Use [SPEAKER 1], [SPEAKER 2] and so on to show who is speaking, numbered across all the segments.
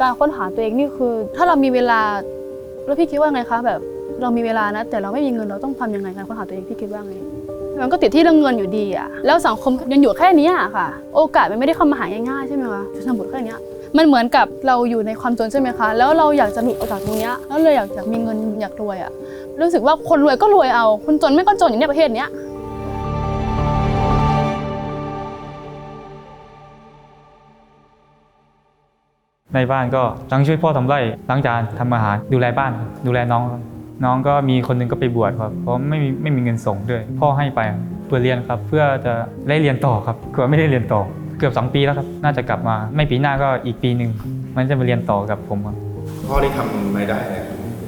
[SPEAKER 1] การค้นหาตัวเองนี่คือ ถ้าเรามีเวลาแล้วพี่คิดว่าไงคะแบบเรามีเวลานะ แต่เราไม่มีเงินเราต้องทำยังไงการค้นหาตัวเองพี่คิดว่าไงมันก็ติดที่เรื่องเงินอยู่ดีอะแล้วสังคมยังอยู่แค่นี้ยค่ะ โอกาสมันไม่ได้เข้ามาหาง่ายๆใช่ไหมคะชนบทแค่เนี้ยมันเหมือนกับเราอยู่ในความจนใช่ไหมคะ แล้วเราอยากจะหลุดออกจากตรงเนี้ยแล้วเราอยากจะมีเงินอยากรวยอะรู้สึกว่าคนรวยก็รวยเอา คนจนไม่ก็จนอย่างเนี้ยประเทศเนี้ย
[SPEAKER 2] ในบ้านก็ทั้งช่วยพ่อทำไร่ล้างจานทำอาหารดูแลบ้าน ดูแลน้องครับน้องก็มีคนหนึงก็ไปบวชครับเพราะไม่มีไม่มีเงินส่งด้วย พ่อให้ไปเพื่อเรียนครับเพื่อจะได้เรียนต่อครับก็ไม่ได้เรียนต่อ เกือบ 2 ปีแล้วครับน่าจะกลับมา ไม่ปีหน้าก็อีกปีหนึ่งมันจะมาเรียนต่อกับผมครับ
[SPEAKER 3] พ่อได้ทำรายได้อะไร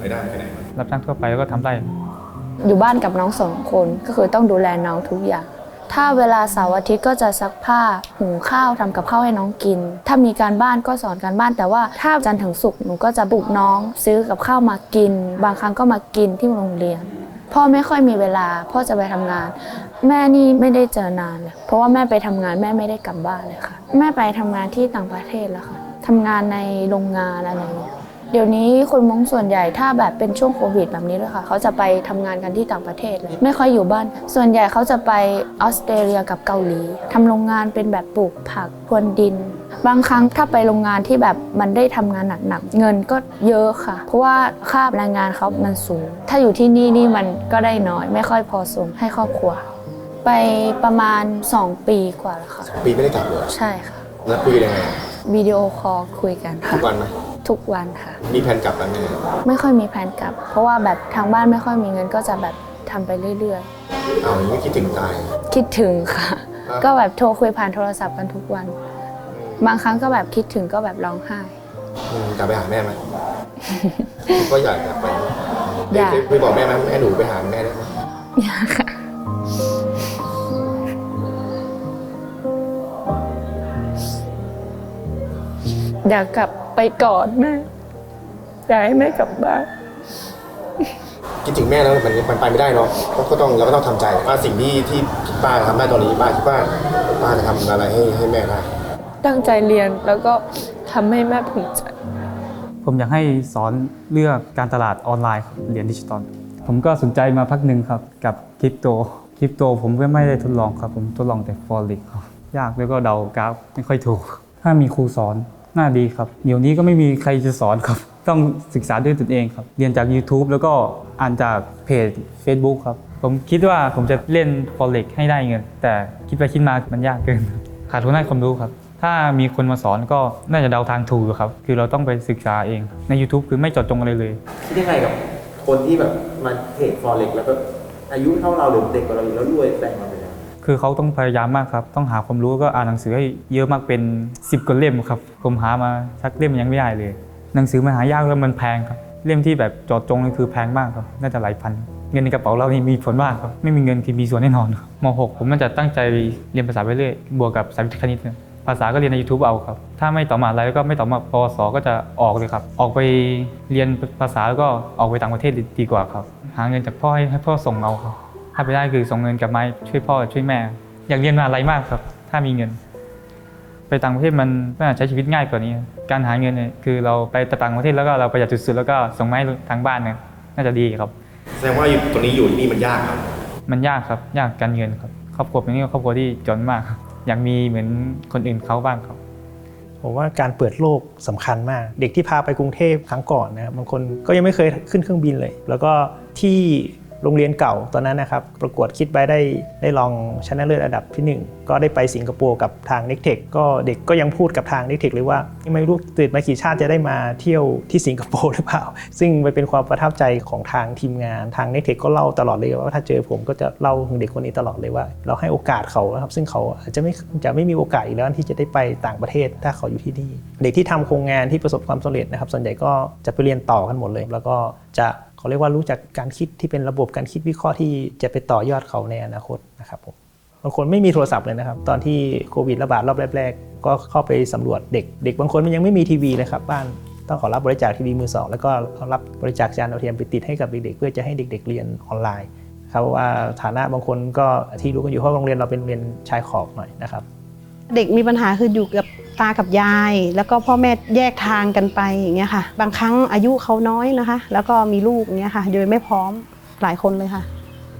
[SPEAKER 3] รายได้ไปไหนมา
[SPEAKER 2] รับจ้างทั่วไปแล้วก็ทำไร่
[SPEAKER 4] อยู่บ้านกับน้องสองคนก็คือต้องดูแลน้องทุกอย่าง ถ้าเวลาเสาร์อาทิตย์ก็จะซักผ้าหุงข้าวทำกับข้าวให้น้องกิน ถ้ามีการบ้านก็สอนการบ้าน แต่ว่าถ้าจันทร์ถึงศุกร์หนูก็จะปลุกน้อง ซื้อกับข้าวมากิน บางครั้งก็มากินที่โรงเรียน พ่อไม่ค่อยมีเวลา พ่อจะไปทำงาน แม่นี่ไม่ได้เจอนานเลยเพราะว่าแม่ไปทำงานแม่ไม่ได้กลับบ้านเลยค่ะ แม่ไปทำงานที่ต่างประเทศแล้วค่ะทำงานในโรงงานอะไรอย่างเงี้ย เดี๋ยวนี้คนมงส่วนใหญ่ถ้าแบบเป็นช่วงโควิดแบบนี้ด้วยค่ะเขาจะไปทำงานกันที่ต่างประเทศเลยไม่ค่อยอยู่บ้าน ส่วนใหญ่เขาจะไปออสเตรเลียกับเกาหลีทำโรงงานเป็นแบบปลูกผักพรวนดิน บางครั้งถ้าไปโรงงานที่แบบมันได้ทำงานหนักๆเงินก็เยอะค่ะ เพราะว่าค่าแรงงานเขามันสูง ถ้าอยู่ที่นี่นี่มันก็ได้น้อย ไม่ค่อยพอส่งให้ครอบครัว ไปประมาณ 2 ปีกว่าแล้วค่ะ
[SPEAKER 3] ปีไม่ได้กลับเลย
[SPEAKER 4] ใช่ค่ะ
[SPEAKER 3] แล้วคุยกันยังไง
[SPEAKER 4] วิดีโอคอลคุยกัน
[SPEAKER 3] ทุ
[SPEAKER 4] ค่ะ
[SPEAKER 3] กวันไหม
[SPEAKER 4] ทุกวันค่ะ
[SPEAKER 3] มีแผนกลับกันไหม
[SPEAKER 4] ไม่ค่อยมีแผนกลับ เพราะว่าแบบทางบ้านไม่ค่อยมีเงินก็จะแบบทำไปเรื่อย
[SPEAKER 3] เอาไม่คิดถึงตาย
[SPEAKER 4] ๆ คิดถึงค่ะ
[SPEAKER 3] อะ
[SPEAKER 4] ก็แบบโทรคุยผ่านโทรศัพท์กันทุกวัน บางครั้งก็แบบคิดถึงก็แบบร้องไห้
[SPEAKER 3] อืมกลับไปหาแม่ไหมก็อยากกลับไป
[SPEAKER 4] อยาก
[SPEAKER 3] เคไปบอกแม่ไหมแม่หนูไปหาแม่ได้ไหม
[SPEAKER 4] อยากค่ะ อยากกลับ ไปกอดแม่อยากให้แม่กลับบ้าน
[SPEAKER 3] คิดถึงแม่แล้วมันมันไปไม่ได้เนาะก็ก็ต้องเราก็ต้องทำใจว่าสิ่งที่ที่ป้าทำได้ตอนนี้ป้าคิดว่าป้าจะทำอะไรให้ให้แม่ได้
[SPEAKER 4] ตั้งใจเรียนแล้วก็ทำให้แม่ภูมิใจ
[SPEAKER 2] ผมอยากให้สอนเรื่องการตลาดออนไลน์ครับเหรียญดิจิตอลผมก็สนใจมาพักหนึ่งครับกับคริปโตคริปโตผมก็ไม่ได้ทดลองครับ ผมทดลองแต่ฟอเร็กครับยากแล้วก็เดากราฟไม่ค่อยถูก ถ้ามีครูสอน น่าดีครับ เดี๋ยวนี้ก็ไม่มีใครจะสอนครับ ต้องศึกษาด้วยตนเองครับ เรียนจาก YouTube แล้วก็อ่านจากเพจ Facebook ครับ ผมคิดว่าผมจะเล่น Forex ให้ได้เงิน แต่คิดไปคิดมามันยากเกิน ขาดทุนให้ความรู้ครับ ถ้ามีคนมาสอนก็น่าจะเดาทางถูกครับ คือเราต้องไปศึกษาเอง ใน YouTube คือไม่เจดจงอะไรเลย
[SPEAKER 5] คิดยังไงกับคนที่แบบมาเทรดฟอเร็กแล้วก็อายุเท่าเราหรือเด็กกว่าเราอยู่แล้วรวยแบ่งมา
[SPEAKER 2] คือเขาต้องพยายามมากครับ ต้องหาความรู้ก็อ่านหนังสือให้เยอะมากเป็น 10กว่าเล่มครับ ผมหามาสักเล่มยังไม่ได้เลย หนังสือมันหายากแล้วมันแพงครับ เล่มที่แบบจอดจงนี่คือแพงมากครับ น่าจะหลายพัน เงินในกระเป๋าเรานี่มีผลมากครับ ไม่มีเงินคือมีส่วนแน่นอนครับม .6 ผมน่าจะตั้งใจเรียนภาษาไปเรื่อย บวกกับสายวิทย์คณิตเนี่ยภาษาก็เรียนใน YouTube เอาครับ ถ้าไม่ต่อมาอะไรก็ไม่ต่อมาปวสก็จะออกเลยครับ ออกไปเรียนภาษาแล้วก็ออกไปต่างประเทศดีกว่าครับ หาเงินจากพ่อให้ให้พ่อส่งเอาครับ ถ้าไปได้คือส่งเงินกลับมาช่วยพ่อช่วยแม่ อยากเรียนมหาอะไรมากครับ ถ้ามีเงิน ไปต่างประเทศมันน่าจะใช้ชีวิตง่ายกว่านี้ การหาเงินเนี่ยคือเราไปต่างประเทศแล้วก็เราประหยัดสุดๆแล้วก็ส่งมาให้ทางบ้านเนี่ยน่าจะดีครับ
[SPEAKER 3] แสดงว่าอยู่ตรงนี้อยู่ที่นี่มันยากครับ
[SPEAKER 2] มันยากครับ ยากการเงินครับครอบครัวเป็นนี่ก็ครอบครัวที่จนมากครับอยากมีเหมือนคนอื่นเขาบ้างครับ
[SPEAKER 6] ผมว่าการเปิดโลกสำคัญมาก เด็กที่พาไปกรุงเทพครั้งก่อนนะครับบางคนก็ยังไม่เคยขึ้นเครื่องบินเลย แล้วก็ที่ โรงเรียนเก่าตอนนั้นนะครับ ประกวดคิดไปได้ได้ลองชนะเลิศอันดับที่ 1 ก็ได้ไปสิงคโปร์กับทาง n e c t e c h ก็เด็กก็ยังพูดกับทาง n e c t e c h เลยว่า ไม่รู้ตื่นมากี่ชาติจะได้มาเที่ยวที่สิงคโปร์หรือเปล่า ซึ่งมันเป็นความประทับใจของทางทีมงานทาง n e c t e c h ก็เล่าตลอดเลยว่าถ้าเจอผมก็จะเล่าถึงเด็กคนนี้ตลอดเลยว่า เราให้โอกาสเขาครับซึ่งเขาอาจจะไม่จะไม่มีโอกาสอีกแล้วที่จะได้ไปต่างประเทศถ้าเขาอยู่ที่นี่เด็กที่ทำโครงงานที่ประสบความสำเร็จนะครับส่วนใหญ่ก็จะไปเรียนต่อกันหมดเลย แล้วก็จะ เขาเรียกว่ารู้จักการคิดที่เป็นระบบการคิดวิเคราะห์ที่จะไปต่อยอดเขาในอนาคตนะครับผมบางคนไม่มีโทรศัพท์เลยนะครับ ตอนที่โควิดระบาดรอบแรกๆ ก็เข้าไปสำรวจเด็ก เด็กบางคนมันยังไม่มีทีวีเลยครับบ้านต้องขอรับบริจาคทีวีมือสองแล้วก็รับบริจาคจานดาวเทียมไปติดให้กับเด็กๆ เพื่อจะให้เด็ก ๆ เรียนออนไลน์ครับว่าฐานะบางคนก็ที่รู้กันอยู่เพราะโรงเรียนเราเป็นโรงเรียนชายขอบหน่อยนะครับ
[SPEAKER 7] เด็กมีปัญหาคืออยู่กับตากับยาย แล้วก็พ่อแม่แยกทางกันไปอย่างเงี้ยค่ะ บางครั้งอายุเขาน้อยนะคะ แล้วก็มีลูกอย่างเงี้ยค่ะโดยไม่พร้อมหลายคนเลยค่ะ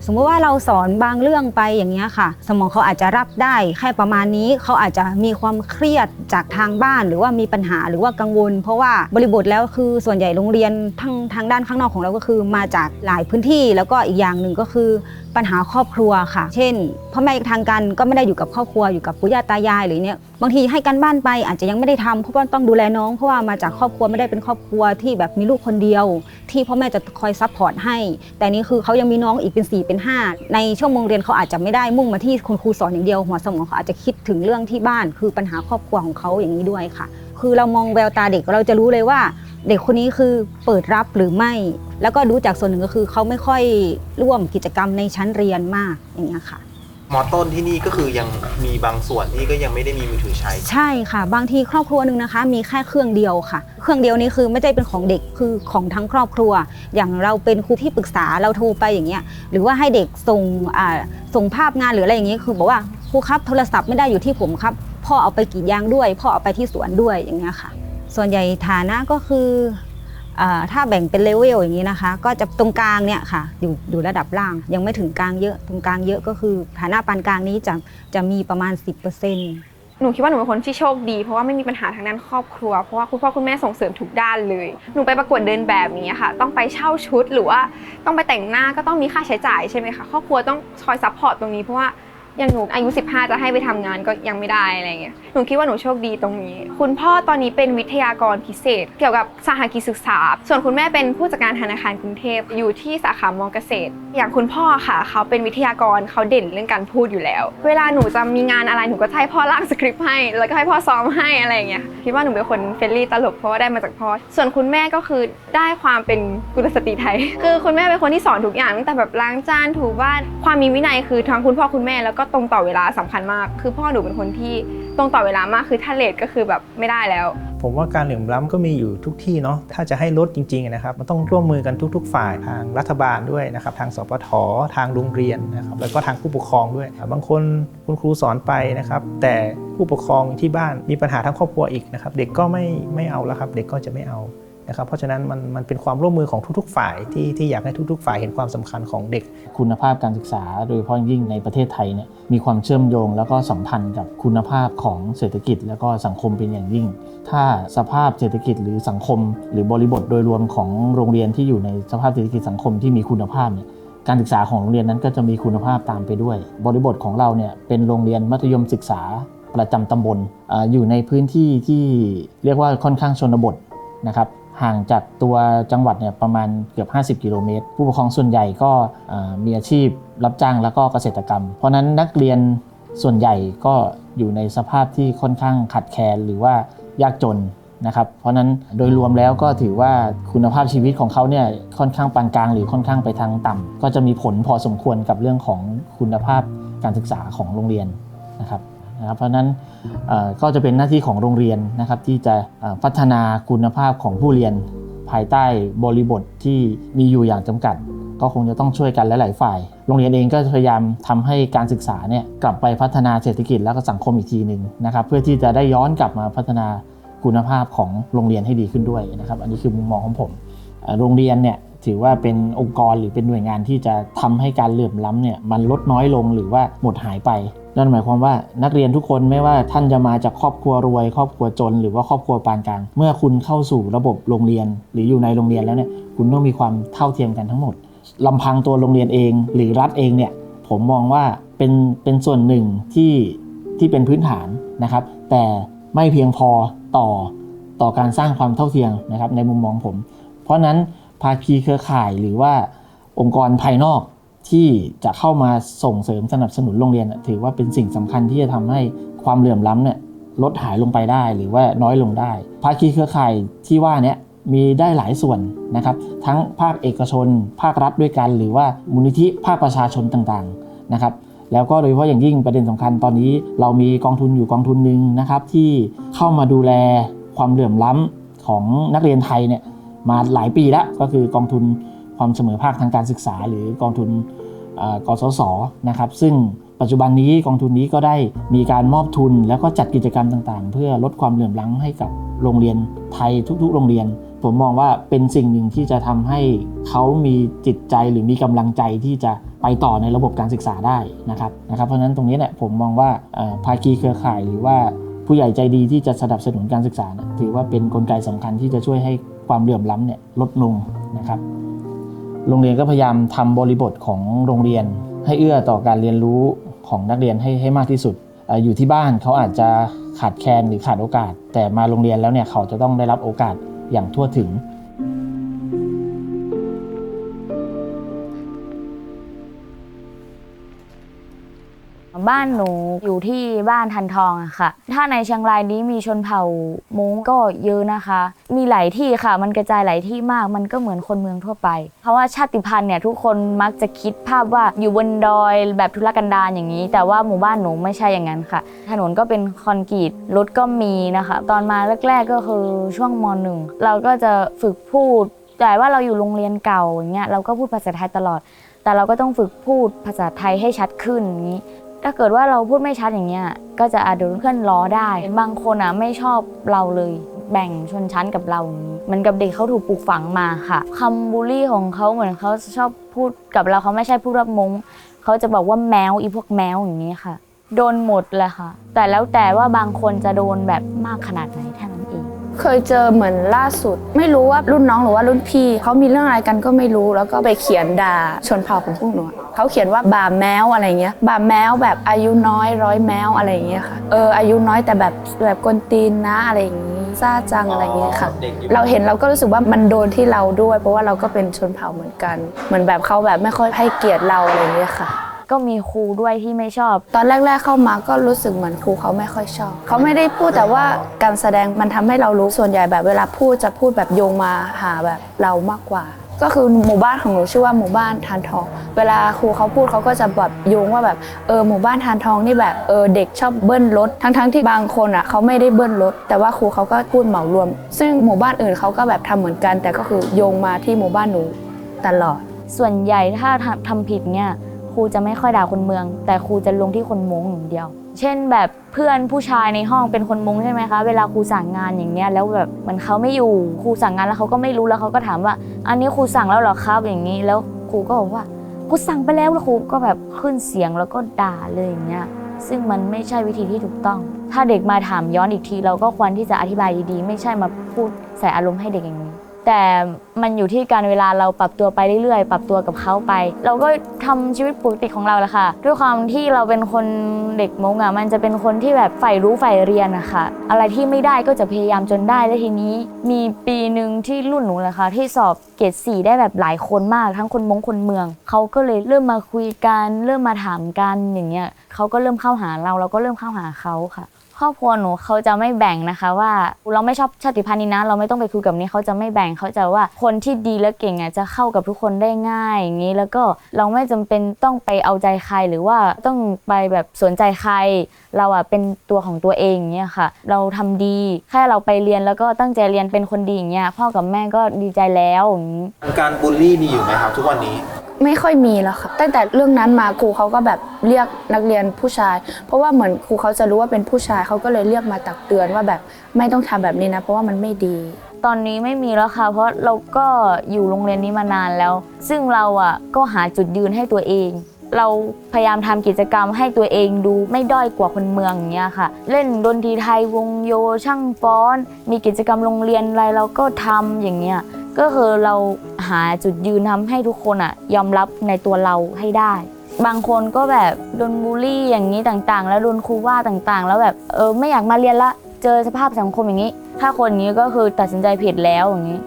[SPEAKER 8] สมมติว่าเราสอนบางเรื่องไปอย่างเงี้ยค่ะ สมองเขาอาจจะรับได้แค่ประมาณนี้เขาอาจจะมีความเครียดจากทางบ้าน หรือว่ามีปัญหาหรือว่ากังวล เพราะว่าบริบทแล้วคือส่วนใหญ่โรงเรียนทางทางด้านข้างนอกของเราก็คือ มาจากหลายพื้นที่แล้วก็อีกอย่างหนึ่งก็คือปัญหาครอบครัวค่ะ เช่นพ่อแม่ทางกันก็ไม่ได้อยู่กับครอบครัวอยู่กับปู่ย่าตายายหรือเนี่ย บางทีให้กันบ้านไปอาจจะยังไม่ได้ทำเพราะว่าต้องดูแลน้อง เพราะว่ามาจากครอบครัวไม่ได้เป็นครอบครัวที่แบบมีลูกคนเดียว ที่พ่อแม่จะคอยซัพพอร์ตให้ แต่นี่คือเขายังมีน้องอีกเป็น 4 เป็น 5 ในชั่วโมงเรียนเขาอาจจะไม่ได้มุ่งมาที่คุณครูสอนอย่างเดียว หัวสมองเขาอาจจะคิดถึงเรื่องที่บ้าน คือปัญหาครอบครัวของเขาอย่างนี้ด้วยค่ะ คือเรามองแววตาเด็กเราจะรู้เลยว่า เด็กคนนี้คือเปิดรับหรือไม่ แล้วก็รู้จากส่วนหนึ่งก็คือเขาไม่ค่อยร่วมกิจกรรมในชั้นเรียนมากอย่างเงี้ยค่ะ
[SPEAKER 5] มอต้นที่นี่ก็คือยังมีบางส่วนที่ก็ยังไม่ได้มีมือถือใช้
[SPEAKER 8] ใช่ค่ะ บางทีครอบครัวหนึ่งนะคะ มีแค่เครื่องเดียวค่ะ เครื่องเดียวนี้คือไม่ใช่เป็นของเด็กคือของทั้งครอบครัว อย่างเราเป็นครูที่ปรึกษาเราโทรไปอย่างเงี้ยหรือว่าให้เด็กส่งอ่าส่งภาพงานหรืออะไรอย่างเงี้ยคือบอกว่าครูครับโทรศัพท์ไม่ได้อยู่ที่ผมครับพ่อเอาไปกรีดยางด้วย พ่อเอาไปที่สวนด้วยอย่างเงี้ยค่ะ ส่วนใหญ่ฐานะก็คือ ถ้าแบ่งเป็นเลเวลอย่างนี้นะคะ ก็จะตรงกลางเนี่ยค่ะอยู่อยู่ระดับล่าง ยังไม่ถึงกลางเยอะตรงกลางเยอะก็คือฐานะปานกลางนี้จะจะมีประมาณ 10%
[SPEAKER 9] หนูคิดว่าหนูเป็นคนที่โชคดี เพราะว่าไม่มีปัญหาทางด้านครอบครัว เพราะว่าคุณพ่อคุณแม่ส่งเสริมทุกด้านเลยหนูไปประกวดเดินแบบอย่างเงี้ค่ะ ต้องไปเช่าชุดหรือว่าต้องไปแต่งหน้าก็ต้องมีค่าใช้จ่ายใช่ไหมคะครอบครัวต้องคอยซัพพอร์ตตรงนี้เพราะว่า อย่างหนูอายุ 15 จะให้ไปทำงานก็ยังไม่ได้อะไรเงี้ยหนูคิดว่าหนูโชคดีตรงนี้ คุณพ่อตอนนี้เป็นวิทยากรพิเศษ เกี่ยวกับสหกิจศึกษา ส่วนคุณแม่เป็นผู้จัดการธนาคารกรุงเทพอยู่ที่สาขามอเกษตร อย่างคุณพ่อค่ะ เขาเป็นวิทยากรเขาเด่นเรื่องการพูดอยู่แล้ว เวลาหนูจะมีงานอะไรหนูก็ให้พ่อร่างสคริปต์ให้ แล้วก็ให้พ่อซ้อมให้อะไรเงี้ยคิดว่าหนูเป็นคนเฟรนลี่ตลกเพราะว่าได้มาจากพ่อส่วนคุณแม่ก็คือได้ความเป็นกุลสตรีไทย คือคุณแม่เป็นคนที่สอนทุกอย่างตั้งแต่แบบล้างจานถูบ้านความมีวินัยคือทั้งคุณพ่อคุณแม่แล้วก็็ตรงต่อเวลาสำคัญมาก คือพ่อหนูเป็นคนที่ตรงต่อเวลามากคือถ้าเลทก็คือแบบไม่ได้แล้ว
[SPEAKER 6] ผมว่าการเหลื่อมล้ำก็มีอยู่ทุกที่เนาะถ้าจะให้ลดจริงๆนะครับมันต้องร่วมมือกันทุก ๆ ฝ่ายทางรัฐบาลด้วยนะครับทางสปททางโรงเรียนนะครับแล้วก็ทางผู้ปกครองด้วย บางคนคุณครูสอนไปนะครับแต่ผู้ปกครองที่บ้านมีปัญหาทั้งครอบครัวอีกนะครับเด็กก็ไม่ไม่เอาแล้วครับเด็กก็จะไม่เอา นะครับเพราะฉะนั้นมันมันเป็นความร่วมมือของทุกๆ ฝ่ายที่ที่อยากให้ทุกๆ ฝ่ายเห็นความสำคัญของเด็ก
[SPEAKER 10] คุณภาพการศึกษาโดยเฉพาะยิ่งในประเทศไทยเนี่ยมีความเชื่อมโยงแล้วก็สัมพันธ์กับคุณภาพของเศรษฐกิจ แล้วก็สังคมเป็นอย่างยิ่ง ถ้าสภาพเศรษฐกิจหรือสังคม หรือบริบทโดยรวมของโรงเรียนที่อยู่ในสภาพเศรษฐกิจสังคมที่มีคุณภาพเนี่ยการศึกษาของโรงเรียนนั้นก็จะมีคุณภาพตามไปด้วย บริบทของเราเนี่ยเป็นโรงเรียนมัธยมศึกษาประจำตำบลออยู่ในพื้นที่ที่เรียกว่าค่อนข้างชนบทนะครับ ห่างจากตัวจังหวัดเนี่ยประมาณเกือบ 50 กิโลเมตร ผู้ปกครองส่วนใหญ่ก็มีอาชีพรับจ้างแล้วก็เกษตรกรรม เพราะนั้นนักเรียนส่วนใหญ่ก็อยู่ในสภาพที่ค่อนข้างขัดแคลนหรือว่ายากจนนะครับ เพราะฉะนั้นโดยรวมแล้วก็ถือว่าคุณภาพชีวิตของเขาเนี่ยค่อนข้างปานกลางหรือค่อนข้างไปทางต่ำก็จะมีผลพอสมควรกับเรื่องของคุณภาพการศึกษาของโรงเรียนนะครับ นะครับเพราะนั้นก็จะเป็นหน้าที่ของโรงเรียนนะครับที่จะพัฒนาคุณภาพของผู้เรียนภายใต้บริบทที่มีอยู่อย่างจำกัด ก็คงจะต้องช่วยกันหลาย ๆ ฝ่าย โรงเรียนเองก็พยายามทำให้การศึกษาเนี่ยกลับไปพัฒนาเศรษฐกิจแล้วก็สังคมอีกทีหนึ่งนะครับ เพื่อที่จะได้ย้อนกลับมาพัฒนาคุณภาพของโรงเรียนให้ดีขึ้นด้วยนะครับ อันนี้คือมุมมองของผม โรงเรียนเนี่ยถือว่าเป็นองค์กรหรือเป็นหน่วยงานที่จะทำให้การเหลื่อมล้ำเนี่ยมันลดน้อยลงหรือว่าหมดหายไป นั่นหมายความว่านักเรียนทุกคนไม่ว่าท่านจะมาจากครอบครัวรวย ครอบครัวจน หรือว่าครอบครัวปานกลาง เมื่อคุณเข้าสู่ระบบโรงเรียน หรืออยู่ในโรงเรียนแล้วเนี่ยคุณต้องมีความเท่าเทียมกันทั้งหมดลำพังตัวโรงเรียนเอง หรือรัฐเองเนี่ยผมมองว่าเป็นเป็นส่วนหนึ่งที่ที่เป็นพื้นฐานนะครับ แต่ไม่เพียงพอต่อต่อการสร้างความเท่าเทียมนะครับในมุมมองผม เพราะฉะนั้นภาคีเครือข่ายหรือว่าองค์กรภายนอก ที่จะเข้ามาส่งเสริมสนับสนุนโรงเรียน ถือว่าเป็นสิ่งสำคัญที่จะทำให้ความเหลื่อมล้ำเนี่ยลดหายลงไปได้หรือว่าน้อยลงได้ภาคีเครือข่ายที่ว่านี้มีได้หลายส่วนนะครับ ทั้งภาคเอกชน ภาครัฐด้วยกัน หรือว่ามูลนิธิภาคประชาชนต่างๆนะครับ แล้วก็โดยเฉพาะอย่างยิ่งประเด็นสำคัญตอนนี้เรามีกองทุนอยู่กองทุนหนึ่งนะครับ ที่เข้ามาดูแลความเหลื่อมล้ำของนักเรียนไทยเนี่ยมาหลายปีแล้วก็คือกองทุน ความเสมอภาคทางการศึกษา หรือกองทุนกสศนะครับ ซึ่งปัจจุบันนี้กองทุนนี้ก็ได้มีการมอบทุน แล้วก็จัดกิจกรรมต่างๆ เพื่อลดความเหลื่อมล้ำให้กับโรงเรียนไทยทุกๆ โรงเรียน ผมมองว่าเป็นสิ่งหนึ่งที่จะทำให้เขามีจิตใจหรือมีกำลังใจที่จะไปต่อในระบบการศึกษาได้นะครับนะครับ เพราะฉะนั้นตรงนี้เนี่ยผมมองว่าภาคีเครือข่ายหรือว่าผู้ใหญ่ใจดีที่จะสนับสนุนการศึกษาถือว่าเป็นนกลไกสำคัญที่จะช่วยให้ความเหลื่อมล้ำเนี่ยลดลงนะครับ โรงเรียนก็พยายามทำบริบทของโรงเรียน ให้เอื้อต่อการเรียนรู้ของนักเรียนให้ให้มากที่สุดออยู่ที่บ้านเขาอาจจะขาดแคลนหรือขาดโอกาส แต่มาโรงเรียนแล้วเนี่ยเขาจะต้องได้รับโอกาสอย่างทั่วถึง
[SPEAKER 11] บ้านหนูอยู่ที่บ้านทันทองอะค่ะ ถ้าในเชียงรายนี้มีชนเผ่าม้งก็เยอะนะคะ มีหลายที่ค่ะ มันกระจายหลายที่มาก มันก็เหมือนคนเมืองทั่วไป เพราะว่าชาติพันธุ์เนี่ยทุกคนมักจะคิดภาพว่าอยู่บนดอยแบบทุรกันดารอย่างนี้ แต่ว่าหมู่บ้านหนูไม่ใช่อย่างนั้นค่ะ ถนนก็เป็นคอนกรีต รถก็มีนะคะ ตอนมาแรก ๆก็คือช่วงมหนึ่งเราก็จะฝึกพูด แต่ว่าเราอยู่โรงเรียนเก่าอย่างเงี้ยเราก็พูดภาษาไทยตลอดแต่เราก็ต้องฝึกพูดภาษาไทยให้ชัดขึ้นอย่างนี้ ถ้าเกิดว่าเราพูดไม่ชัดอย่างเงี้ยก็จะอาจโดนเพื่อนล้อได้ บางคนอะไม่ชอบเราเลย แบ่งชนชั้นกับเราอย่างนี้มันกับเด็กเขาถูกปลูกฝังมาค่ะคำบูลลี่ของเขาเหมือนเขาชอบพูดกับเราเขาไม่ใช่พูดรับมงเขาจะบอกว่าแมวอีพวกแมวอย่างนี้ค่ะ โดนหมดเลยค่ะ แต่แล้วแต่ว่าบางคนจะโดนแบบมากขนาดไหนแค่าน เองเคยเจอเหมือนล่าสุด ไม่รู้ว่ารุ่นน้องหรือว่ารุ่นพี่เขามีเรื่องอะไรกันก็ไม่รู้ แล้วก็ไปเขียนด่าชนเผ่าของพวกหนูอะเขาเขียนว่าบาแมวอะไรเงี้ย บาแมวแบบอายุน้อยร้อยแมวอะไรอย่างเงี้ยค่ะเอออายุน้อยแต่แบบแบบกวนตีนนะอะไรอย่างงี้ซ่าจังอะไรเงี้ยค่ะ เราเห็นเราก็รู้สึกว่ามันโดนที่เราด้วย เพราะว่าเราก็เป็นชนเผ่าเหมือนกัน เหมือนแบบเขาแบบไม่ค่อยให้เกียรติเราอะไรเงี้ยค่ะ ก็มีครูด้วยที่ไม่ชอบ ตอนแรก ๆ เข้ามาก็รู้สึกเหมือนครูเขาไม่ค่อยชอบ เขาไม่ได้พูดแต่ว่าการแสดงมันทำให้เรารู้ส่วนใหญ่แบบเวลาพูดจะพูดแบบโยงมาหาแบบเรามากกว่า ก็คือหมู่บ้านของหนูชื่อว่าหมู่บ้านทานทอง เวลาครูเขาพูดเขาก็จะแบบโยงว่าแบบเออหมู่บ้านทานทองนี่แบบเออเด็กชอบเบิ้ลรถทั้งๆที่บางคนอะเขาไม่ได้เบิ้ลรถแต่ว่าครูเขาก็พูดเหมารวม ซึ่งหมู่บ้านอื่นเขาก็แบบทำเหมือนกัน แต่ก็คือโยงมาที่หมู่บ้านหนูตลอดส่วนใหญ่ถ้าทำผิดเนี่ย ครูจะไม่ค่อยด่าคนเมือง แต่ครูจะลงที่คนมงอย่างเดียว เช่นแบบเพื่อนผู้ชายในห้องเป็นคนมงใช่ไหมคะ เวลาครูสั่งงานอย่างเงี้ยแล้วแบบเหมันเขาไม่อยู่ครูสั่งงานแล้วเขาก็ไม่รู้แล้วเขาก็ถามว่า อันนี้ครูสั่งแล้วเหรอครับอย่างนี้ แล้วครูก็บอกว่าครูสั่งไปแล้วแล้วครูก็แบบขึ้นเสียงแล้วก็ด่าเลยอย่างเงี้ยซึ่งมันไม่ใช่วิธีที่ถูกต้อง ถ้าเด็กมาถามย้อนอีกที เราก็ควรที่จะอธิบายดีๆ ไม่ใช่มาพูดใส่อารมณ์ให้เด็กอย่างนี้ แต่มันอยู่ที่การเวลาเราปรับตัวไปเรื่อยๆ ปรับตัวกับเขาไป เราก็ทำชีวิตปกติของเราแหละค่ะ ด้วยความที่เราเป็นคนเด็กมงอะมันจะเป็นคนที่แบบใฝ่รู้ใฝ่เรียนนะคะอะไรที่ไม่ได้ก็จะพยายามจนได้แล้วทีนี้ มีปีหนึ่งที่รุ่นหนูเลยค่ะที่สอบเกรดสี่ได้แบบหลายคนมาก ทั้งคนมงคนเมืองเขาก็เลยเริ่มมาคุยกันเริ่มมาถามกันอย่างเงี้ยเขาก็เริ่มเข้าหาเราเราก็เริ่มเข้าหาเขาค่ะ ครอบครัวหนูเขาจะไม่แบ่งนะคะ ว่าเราไม่ชอบชาติพันธุ์นี้นะ เราไม่ต้องไปคุยกับนี้เขาจะไม่แบ่งเขาจะว่าคนที่ดีและเก่งอะจะเข้ากับทุกคนได้ง่ายอย่างนี้แล้วก็เราไม่จำเป็นต้องไปเอาใจใครหรือว่าต้องไปแบบสนใจใคร เราอะเป็นตัวของตัวเองอย่างเงี้ยค่ะ เราทำดีแค่เราไปเรียนแล้วก็ตั้งใจเรียนเป็นคนดีอย่างเงี้ยพ่อกับแม่ก็ดีใจแล้วอย่างนี้
[SPEAKER 5] การบูลลี่มีอยู่ไหมครับทุกวันนี้
[SPEAKER 11] ไม่ค่อยมีแล้วค่ะตั้งแต่เรื่องนั้นมาครูเขาก็แบบเรียกนักเรียนผู้ชาย เพราะว่าเหมือนครูเขาจะรู้ว่าเป็นผู้ชายเขาก็เลยเรียกมาตักเตือนว่าแบบไม่ต้องทำแบบนี้นะ เพราะว่ามันไม่ดี ตอนนี้ไม่มีแล้วค่ะ เพราะเราก็อยู่โรงเรียนนี้มานานแล้ว ซึ่งเราอะก็หาจุดยืนให้ตัวเอง เราพยายามทำกิจกรรมให้ตัวเองดูไม่ด้อยกว่าคนเมืองอย่างเงี้ยค่ะ เล่นดนตรีไทยวงโยช่างฟ้อน มีกิจกรรมโรงเรียนอะไรเราก็ทำอย่างเงี้ย ก็คือเราหาจุดยืนทำให้ทุกคนอะยอมรับในตัวเราให้ได้ บางคนก็แบบโดนบูลลี่อย่างนี้ต่างๆ แล้วโดนครูว่าต่างๆ แล้วแบบเออไม่อยากมาเรียนละ เจอสภาพสังคมอย่างนี้ ถ้าคนนี้ก็คือตัดสินใจผิดแล้วอย่างนี้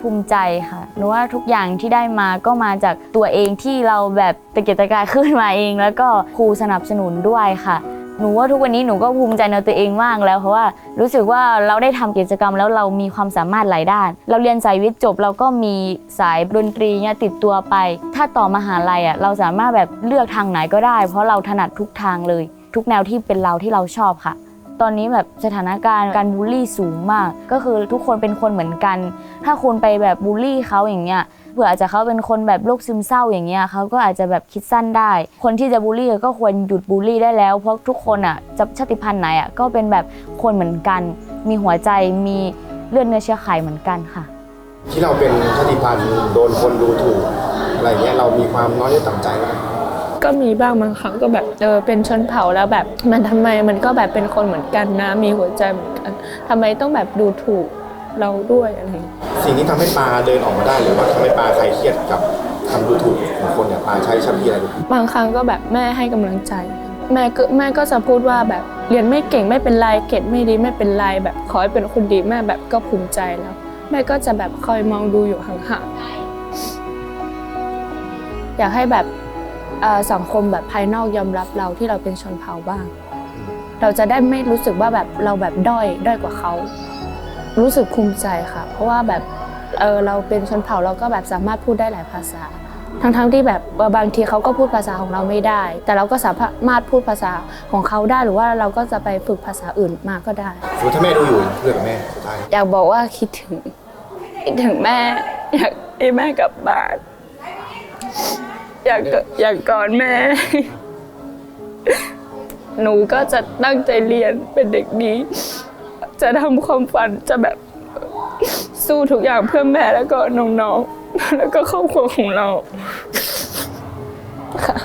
[SPEAKER 11] ภูมิใจค่ะหนูว่าทุกอย่างที่ได้มาก็มาจากตัวเองที่เราแบบตะเกียกตะกายขึ้นมาเอง แล้วก็ครูสนับสนุนด้วยค่ะ หนูว่าทุกวันนี้หนูก็ภูมิใจในตัวเองมากแล้วเพราะว่ารู้สึกว่าเราได้ทำกิจกรรมแล้วเรามีความสามารถหลายด้าน เราเรียนสายวิทย์จบเราก็มีสายดนตรีเนี่ยติดตัวไป ถ้าต่อมหาลัยอะเราสามารถแบบเลือกทางไหนก็ได้ เพราะเราถนัดทุกทางเลย ทุกแนวที่เป็นเราที่เราชอบค่ะ ตอนนี้แบบสถานการณ์การบูลลี่สูงมาก ก็คือทุกคนเป็นคนเหมือนกัน ถ้าคุณไปแบบบูลลี่เขาอย่างเงี้ย ผื่ออาจจะเขาเป็นคนแบบโรคซึมเศร้าอย่างเงี้ยเขาก็อาจจะแบบคิดสั้นได้ คนที่จะบูลลี่ก็ควรหยุดบูลลี่ได้แล้ว เพราะทุกคนอะจะชาติพันธุ์ไหนอะก็เป็นแบบคนเหมือนกัน มีหัวใจมีเลือดเนื้อเชื้อไขเหมือนกันค่ะ
[SPEAKER 3] ที่เราเป็นชาติพันธุ์โดนคนดูถูกอะไรเงี้ยเรามีความน้อยเนื้อต่ำใจไหม
[SPEAKER 4] ก็มีบ้างบางครั้งก็แบบเออเป็นชนเผ่าแล้วแบบมันทำไมมันก็แบบเป็นคนเหมือนกันนะ มีหัวใจเหมือนกันทำไมต้องแบบดูถูก เราด้วยอะไรอย่างเงี้ย
[SPEAKER 3] สิ่งที่ทำให้ปลาเดินออกมาได้หรือว่าทำให้ปลาคลายเครียดกับคำดูถูกของคนเนี่ยปลาใช้ชัพีอะไรดู
[SPEAKER 4] บางครั้งก็แบบแม่ให้กำลังใจ แม่ก็แม่ก็จะพูดว่าแบบเรียนไม่เก่งไม่เป็นไรเกรดไม่ดีไม่เป็นไรแบบขอให้เป็นคนดีแม่แบบก็ภูมิใจแล้ว แม่ก็จะแบบคอยมองดูอยู่ห่าง
[SPEAKER 11] อยากให้แบบเอ่อสังคมแบบภายนอกยอมรับเราที่เราเป็นชนเผ่าบ้าง เราจะได้ไม่รู้สึกว่าแบบเราแบบด้อยด้อยกว่าเขา รู้สึกภูมิใจค่ะ เพราะว่าแบบเออเราเป็นชนเผ่าเราก็แบบสามารถพูดได้หลายภาษา ทั้งๆที่แบบเออบางทีเขาก็พูดภาษาของเราไม่ได้ แต่เราก็สามารถพูดภาษาของเขาได้หรือว่าเราก็จะไปฝึกภาษาอื่นมาก็ได้
[SPEAKER 3] สมมติถ้าแม่ดูอยู่เพื่อนกับแม่สุดท้าย
[SPEAKER 4] ๆอยากบอกว่าคิดถึงคิดถึงแม่อยากให้แม่กลับบ้านอยากอยากกอดแม่ หนูก็จะตั้งใจเรียนเป็นเด็กดี จะทำความฝันจะแบบสู้ทุกอย่างเพื่อแม่แล้วก็น้องๆ แล้วก็ครอบครัวของเราค่ะ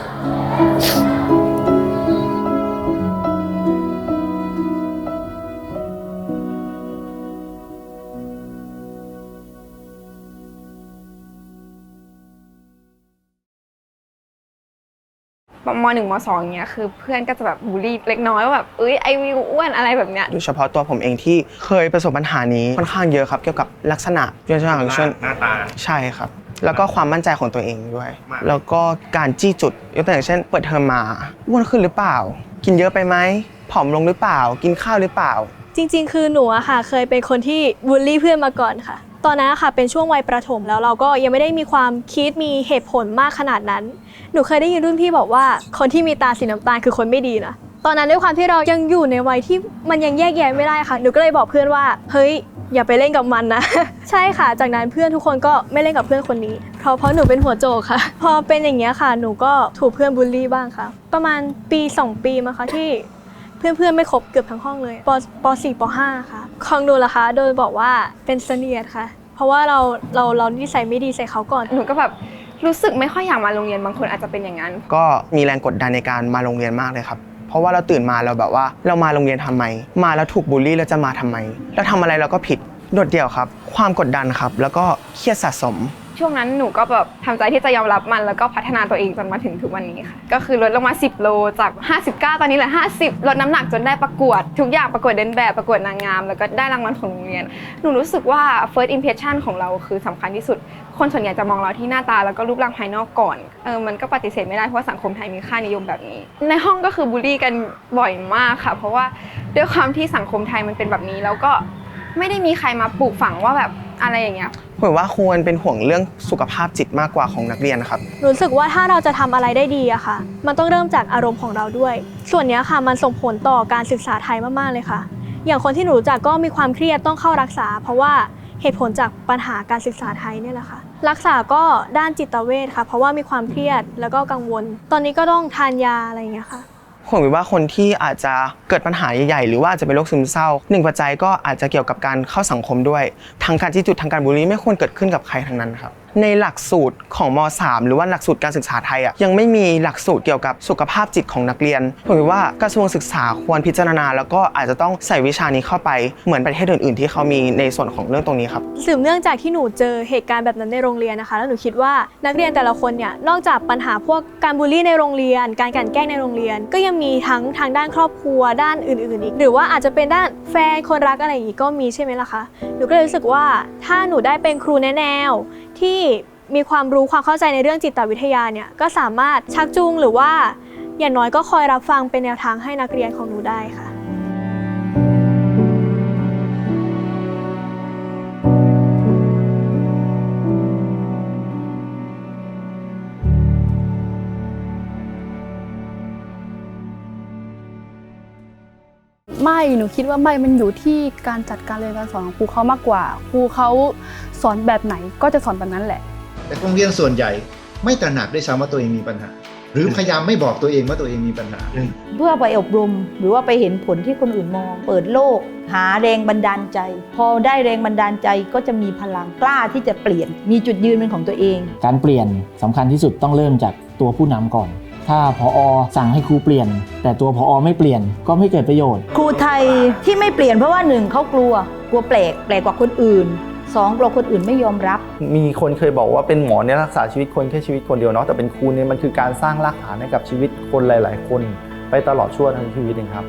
[SPEAKER 9] มหนึ่งมสองเนี้ยคือเพื่อนก็จะแบบบูลลี่เล็กน้อยว่าแบบเอ้ยไอวิวอ้วนอะไรแบบเนี้ย
[SPEAKER 12] โดยเฉพาะตัวผมเองที่เคยประสบปัญหานี้ค่อนข้างเยอะครับ เกี่ยวกับลักษณะยกตัวอย่างเช่น
[SPEAKER 3] หน้าตา
[SPEAKER 12] ใช่ครับ แล้วก็ความมั่นใจของตัวเองด้วย
[SPEAKER 3] มาก
[SPEAKER 12] แล้วก็การจี้จุดยกตัวอย่างเช่น เปิดเทอมมาอ้วนขึ้นหรือเปล่า กินเยอะไปไหมผอมลงหรือเปล่า กินข้าวหรือเปล่า
[SPEAKER 13] จริงๆ คือหนูอะค่ะ เคยเป็นคนที่บูลลี่เพื่อนมาก่อนค่ะ ตอนนั้นค่ะเป็นช่วงวัยประถมแล้วเราก็ยังไม่ได้มีความคิดมีเหตุผลมากขนาดนั้น หนูเคยได้ยินรุ่นพี่บอกว่าคนที่มีตาสีน้ำตาลคือคนไม่ดีนะตอนนั้นด้วยความที่เรายังอยู่ในวัยที่มันยังแยกแยะไม่ได้ค่ะ หนูก็เลยบอกเพื่อนว่า เฮ้ย อย่าไปเล่นกับมันนะ ใช่ค่ะ จากนั้นเพื่อนทุกคนก็ไม่เล่นกับเพื่อนคนนี้ เพราะเพราะหนูเป็นหัวโจกค่ะ พอเป็นอย่างเงี้ยค่ะ หนูก็ถูกเพื่อนบูลลี่บ้างค่ะ ประมาณปีสองปีมาค่ะที่ เพื่อนๆไม่ครบเกือบทั้งห้องเลยปป4ป5ค่ะของหนูล่ะคะโดยบอกว่าเป็นเสนียดค่ะ เพราะว่าเราเราเรานิสัยไม่ดีใส่เขาก่อน
[SPEAKER 9] หนูก็แบบรู้สึกไม่ค่อยอยากมาโรงเรียนบางคนอาจจะเป็นอย่างนั้น
[SPEAKER 12] ก็มีแรงกดดันในการมาโรงเรียนมากเลยครับ เพราะว่าเราตื่นมาเราแบบว่าเรามาโรงเรียนทำไม มาแล้วถูกบูลลี่แล้วจะมาทำไมแล้วทำอะไรเราก็ผิดโดดเดี่ยวครับ ความกดดันครับ แล้วก็เครียดสะสม
[SPEAKER 9] ช่วงนั้นหนูก็แบบทำใจที่จะยอมรับมัน แล้วก็พัฒนาตัวเองจนมาถึงทุกวันนี้ค่ะ ก็คือลดลงมา 10 โลจาก 59 ตอนนี้เหลือ 50 ลดน้ำหนักจนได้ประกวด ทุกอย่างประกวดเดินแบบประกวดนางงาม แล้วก็ได้รางวัลของโรงเรียน หนูรู้สึกว่า first impression ของเราคือสำคัญที่สุด คนส่วนใหญ่จะมองเราที่หน้าตาแล้วก็รูปร่างภายนอกก่อนเออมันก็ปฏิเสธไม่ได้เพราะว่าสังคมไทยมีค่านิยมแบบนี้ ในห้องก็คือบูลลี่กันบ่อยมากค่ะ เพราะว่าด้วยความที่สังคมไทยมันเป็นแบบนี้แล้วก็ไม่ได้มีใครมาปลูกฝังว่าแบบ อะไรอย่างเงี้ย
[SPEAKER 12] ผมว่าควรเป็นห่วงเรื่องสุขภาพจิตมากกว่าของนักเรียนนะครับ
[SPEAKER 13] รู้สึกว่าถ้าเราจะทำอะไรได้ดีอะค่ะ มันต้องเริ่มจากอารมณ์ของเราด้วย ส่วนเนี้ยค่ะมันส่งผลต่อการศึกษาไทยมาก ๆ เลยค่ะ อย่างคนที่หนูรู้จักก็มีความเครียดต้องเข้ารักษา เพราะว่าเหตุผลจากปัญหาการศึกษาไทยเนี่ยแหละค่ะ รักษาก็ด้านจิตเวชค่ะ เพราะว่ามีความเครียดแล้วก็กังวล ตอนนี้ก็ต้องทานยาอะไรอย่างเงี้ยค่ะ
[SPEAKER 12] ผมคิดว่าคนที่อาจจะเกิดปัญหาใหญ่ๆ หรือว่าอาจจะเป็นโรคซึมเศร้าหนึ่งปัจจัยก็อาจจะเกี่ยวกับการเข้าสังคมด้วยทางการจี้จุดทางการบูลลี่ไม่ควรเกิดขึ้นกับใครทั้งนั้นครับ ในหลักสูตรของม .3 หรือว่าหลักสูตรการศึกษาไทยอะยังไม่มีหลักสูตรเกี่ยวกับสุขภาพจิตของนักเรียนผมว่ากระทรวงศึกษาควรพิจารณา แล้วก็อาจจะต้องใส่วิชานี้เข้าไปเหมือนประเทศอื่น ๆ ที่เขามีในส่วนของเรื่องตรงนี้ครับ
[SPEAKER 13] สืบเนื่องจากที่หนูเจอเหตุการณ์แบบนั้นในโรงเรียนนะคะ แล้วหนูคิดว่านักเรียนแต่ละคนเนี่ยนอกจากปัญหาพวกการบูลลี่ในโรงเรียน การกลั่นแกล้งในโรงเรียน ก็ยังมีทั้งทางด้านครอบครัวด้านอื่น ๆ อีก หรือว่าอาจจะเป็นด้านแฟนคนรักอะไรอย่างงี้ก็มีใช่ไหมล่ะคะหนูก็เลยรู้สึกว่าถ้าหนูได้เป็นครูแนแนว ที่มีความรู้ความเข้าใจในเรื่องจิตวิทยาเนี่ยก็สามารถชักจูงหรือว่าอย่างน้อยก็คอยรับฟังเป็นแนวทางให้นักเรียนของหนูได้ค่ะ
[SPEAKER 1] ไม่หนูคิดว่าไม่มันอยู่ที่การจัดการเรียนการสอนของครูเขามากกว่าครูเขา สอนแบบไหนก็จะสอนแบบนั้นแหละ
[SPEAKER 3] ใน
[SPEAKER 14] แต่โรงเรียนส่วนใหญ่ไม่ตระหนักด้วยซ้ำว่าตัวเองมีปัญหา หรือพยายามไม่บอกตัวเองว่าตัวเองมีปัญหา
[SPEAKER 15] เพื่อไปอบรมหรือว่าไปเห็นผลที่คนอื่นมอง เปิดโลก หาแรงบันดาลใจ พอได้แรงบันดาลใจก็จะมีพลังกล้าที่จะเปลี่ยน มีจุดยืนเป็นของตัวเอง
[SPEAKER 10] การเปลี่ยนสำคัญที่สุดต้องเริ่มจากตัวผู้นำก่อน ถ้าพอสั่งให้ครูเปลี่ยน แต่ตัวพอไม่เปลี่ยนก็ไม่เกิดประโยชน์
[SPEAKER 15] ครูไทยที่ไม่เปลี่ยนเพราะว่าหนึ่งเขากลัว กลัวแปลกแปลกกว่าคนอื่น สองกลัวคนอื่นไม่ยอมรับ
[SPEAKER 5] มีคนเคยบอกว่าเป็นหมอเนี่ยรักษาชีวิตคนแค่ชีวิตคนเดียวเนาะแต่เป็นครูเนี่ยมันคือการสร้างรากฐานให้กับชีวิตคนหลาย ๆ คน ไปตลอดชั่วทั้งชีวิตเองครับ